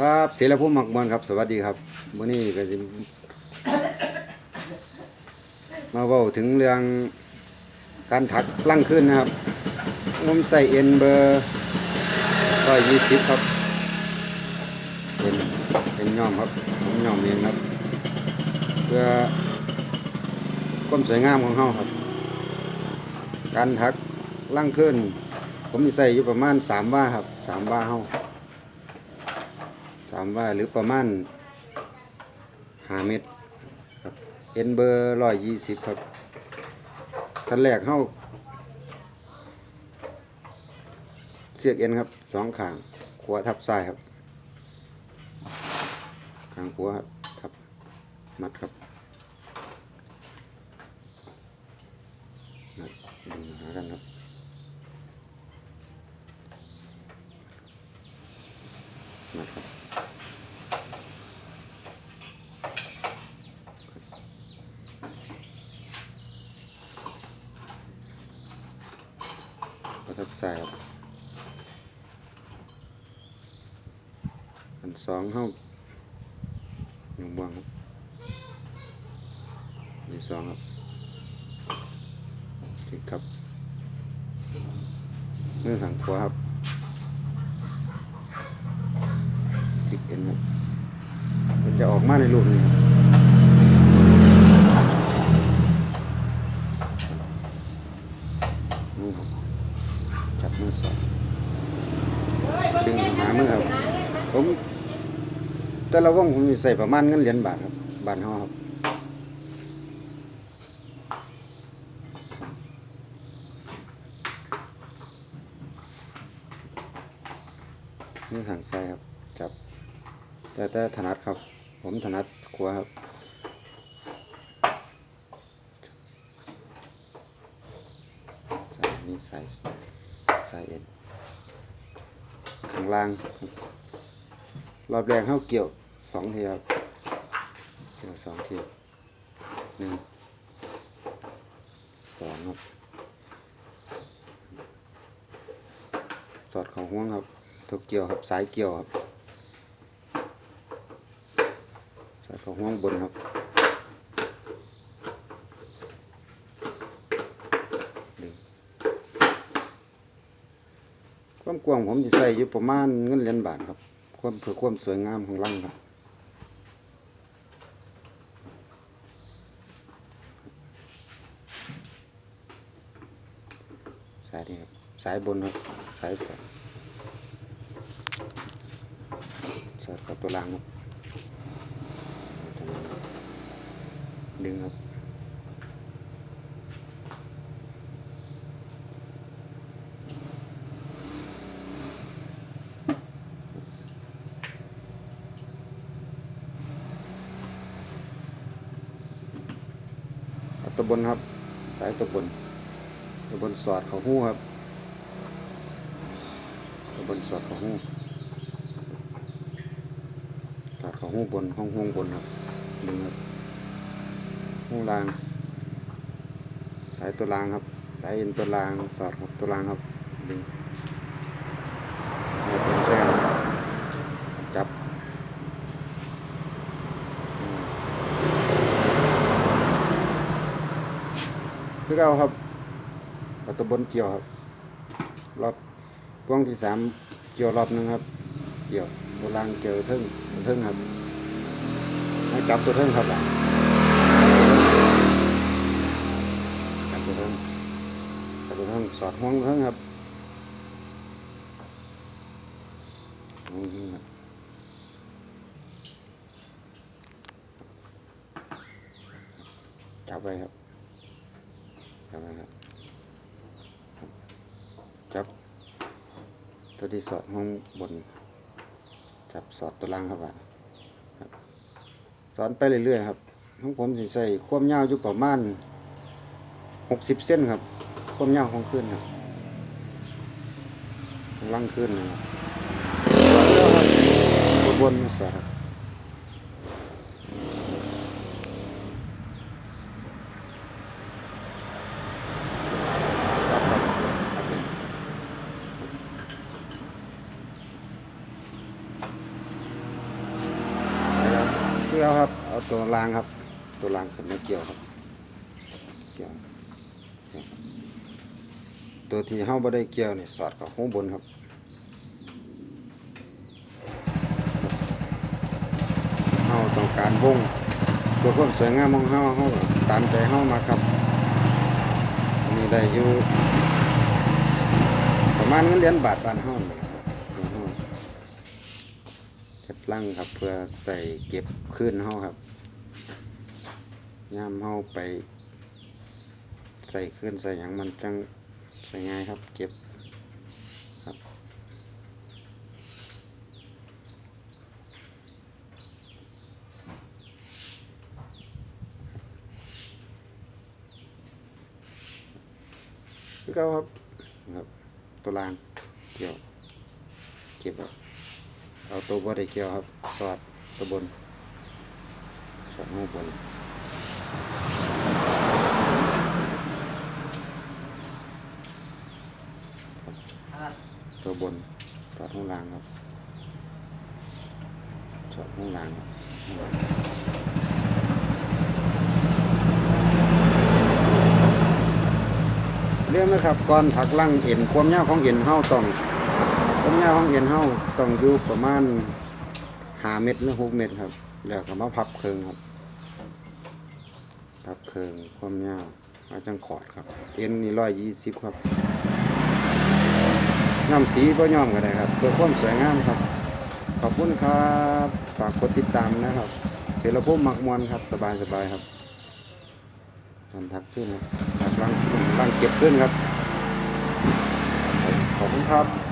ครับเสรีภูมิหมักมวนครับ สวัสดีครับวันนี้ก็จะมาเว้าถึงเรื่องการถักลั่งขึ้นนะครับผมใส่เอ็นเบอร์ร้อยยี่สิบครับ เป็นเป็นย่อมครับผมย่อมเองครับ เพื่อความสวยงามของเขาครับ การถักลั่งขึ้น ผมใส่อยู่ประมาณสามว่าครับสามว่าเฮาสามว่าหรือประมาณหาเม็ดครับเอ็นเบอร์ร้อยยี่สิบครับขั้นแรกเข้าเสียกเอ็นครับสองขางขวาทับซ้ายครับขางขวาครับทับมัดครับมัดดึงหากันครับมัดครับ ประ ทับใจครับอันสองเข้าหนึ่งบวงครับอันที่สองครับทิกครับเมือข้างขวาครับทิกเอ็นครับมันจะออกมาในรูปนี้ครับมือครับ จับมือสองดึงหามือครับ ผม แต่ละว่องผมใส่ประมาณเงินเหรียญบาทครับ บาทเฮาครับนี่ทางซ้ายครับ จับ แต่แต่ถนัดครับ ผมถนัดขวาครับนี่ใส่สายเอ็น ข้างล่าง รอบแรกเข้าเกี่ยวสองเทีครับเกี่ยวสองเทีหนึ่งสองครับสอดของห่วงครับทุกเกี่ยวครับสายเกี่ยวครับสายของห่วงบนครับ ความกว้างผมจะใส่อยู่ประมาณเงินเหรียญบาทครับ ความเพื่อความสวยงามของรังครับสายนี้ครับสายบนครับสายสองสอดกับตัวล่างครับดึงครับ ตะบนครับ สายตะบนตะบนสอดเขาหู้ครับตะบนสอดเขาหู้สอดเขาหู้บนห้องห้องบนครับดึงครับห้องล่าง สายตัวล่างครับ สายเอ็นตัวล่างสอดครับตัวล่างครับดึงให้เป็นเส้นจับ คือเอาครับเอาตัวบนเกี่ยวครับ รอบพวงที่สามเกี่ยวรอบหนึงครับ เกี่ยวตัวล่างเกี่ยวเทึ่งเทึ่งครับให้จับตัวเทึ่งครับจับตัวเทึ่งจับตัวเทึ่งสอดห่วงเทึ่งครับห่วงเทึ่งครับจับไว้ครับ จับไว้ครับจับ ตัวที่สอดห้องบน จับสอดตัวล่างครับอะครับสอนไปเรื่อยๆครับของผมสิใส่ความยาวอยู่ประมาณหกสิบเส้นครับ ความยาวของขึ้นครับล่างขึ้นนะครับสอดแล้วครับตัวบนสอดครับครับครับครับ คือเอาครับ เอาตัวรางครับ ตัวรางขึ้นมาเกี่ยวครับ เกี่ยว ตัวที่เฮาบ่ได้เกี่ยวนี่สอดกับข้างบนครับเฮาต้องการวงตัวความสวยงามของเฮาเฮาตามใจเฮามาครับอันนี้ได้อยู่ประมาณเงินเหรียญบาทบ้านเฮานี่ครับบ้านเฮาเฮ็ด ลังครับ เพื่อใส่เก็บคืนเฮาครับยามเฮาไป ใส่คืนใส่หยังมันจังใส่ง่ายครับ เก็บครับเก่าครับครับตัวลางเกี่ยวเก็บครับ เอาตัวบได้เกียวครับสอดตัวบนสอดข้างบนตัวบนสอดข้างล่างครับสอดข้างล่างเรื่องนะครับก่อนถักลังเอ็นความยาวของเอ็นเฮาต้อง ความยาวของเอ็นเฮาต้องอยู่ประมาณหาเมตรหรือหกเมตรครับ แล้วก็มาพับเคืองครับ พับเคืองความยาวมาจังขอดครับ เอ็นนี่ร้อยยี่สิบครับน้ำสีก็ย่อมก็ได้ครับเพื่อความสวยงามครับ ขอบคุณครับฝากกดติดตามนะครับเทเลพมมักมวนครับ สบายสบายครับทำทักขึ้นครับทักลังลังเก็บขึ้นครับ ขอบคุณครับ